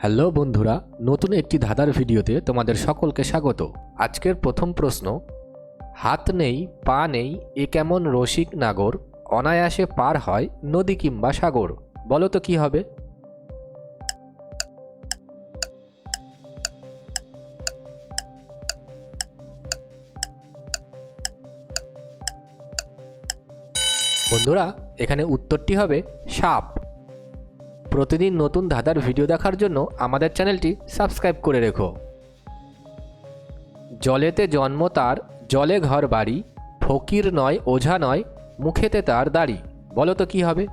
Hello বন্ধুরা, নতুন একটি ধাঁধার ভিডিওতে তোমাদের সকলকে স্বাগত। আজকের প্রথম প্রশ্ন, হাত নেই, পা নেই, এ কেমন রসিক নাগর? অনায়াসে পার হয় নদী কিংবা সাগর। বলো তো কি হবে? বন্ধুরা, এখানে উত্তরটি হবে সাপ। প্রতিদিন নতুন ধাঁধার ভিডিও দেখার জন্য আমাদের চ্যানেলটি সাবস্ক্রাইব করে রেখো। জলেতে জন্ম তার, জলে ঘর বাড়ি, ফকির নয়, ওঝা নয়, মুখেতে তার দাড়ি, বলো তো কি হবে?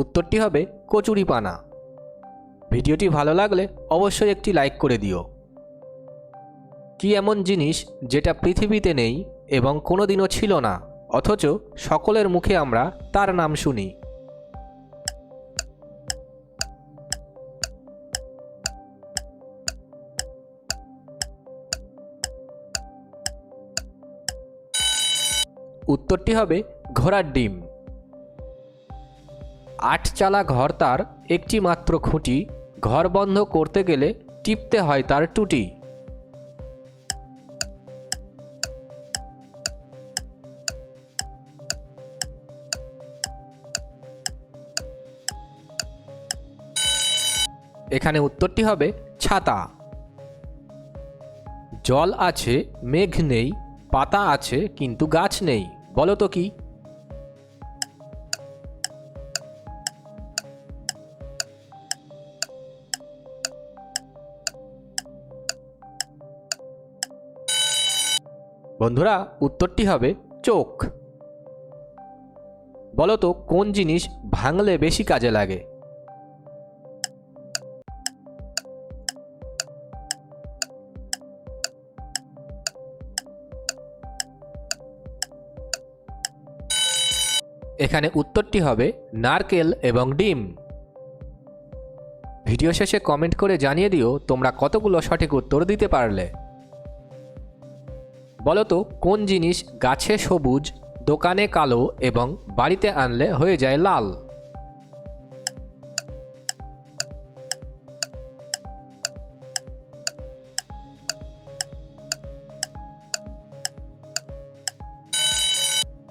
উত্তরটি হবে কচুরি পানা ভিডিওটি ভালো লাগলে অবশ্যই একটি লাইক করে দিও। কি এমন জিনিস যেটা পৃথিবীতে নেই এবং কোনো দিনও ছিল না, অথচ সকলের মুখে আমরা তার নাম শুনি? উত্তরটি হবে ঘোড়ার ডিম। আট চালা ঘর তার একটি মাত্র খুঁটি ঘর বন্ধ করতে গেলে টিপতে হয় তার টুটি। এখানে উত্তরটি হবে ছাতা। জল আছে, মেঘ নেই, পাতা আছে, কিন্তু গাছ নেই। বলো তো কি? বন্ধুরা, উত্তরটি হবে চোখ। বলো তো কোন জিনিস ভাঙলে বেশি কাজে লাগে? এখানে উত্তরটি হবে নারকেল এবং ডিম। ভিডিও শেষে কমেন্ট করে জানিয়ে দিও তোমরা কতগুলো সঠিক উত্তর দিতে পারলে। বলো তো কোন জিনিস গাছে সবুজ, দোকানে কালো এবং বাড়িতে আনলে হয়ে যায় লাল।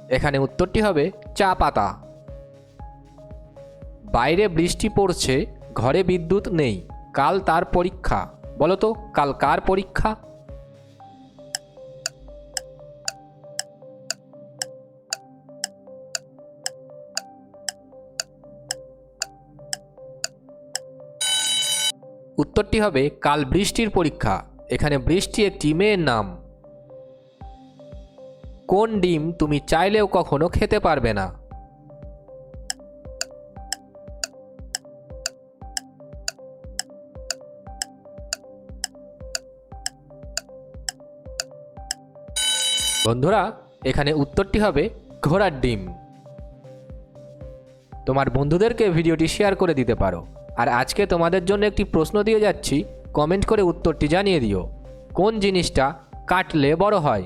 এখানে উত্তরটি হবে চা পাতা। বাইরে বৃষ্টি পড়ছে, ঘরে বিদ্যুৎ নেই, কাল তার পরীক্ষা। বলো তো কাল কার পরীক্ষা? উত্তরটি হবে কাল বৃষ্টির পরীক্ষা। এখানে বৃষ্টি একটি মেয়ের নাম। কোন ডিম তুমি চাইলেও কখনো খেতে পারবে না। বন্ধুরা, এখানে উত্তরটি হবে ঘোড়ার ডিম। তোমার বন্ধুদেরকে ভিডিওটি শেয়ার করে দিতে পারো। আর আজকে তোমাদের জন্য একটি প্রশ্ন দিয়ে যাচ্ছি। কমেন্ট করে উত্তরটি জানিয়ে দিও। কোন জিনিসটা কাটলে বড় হয়?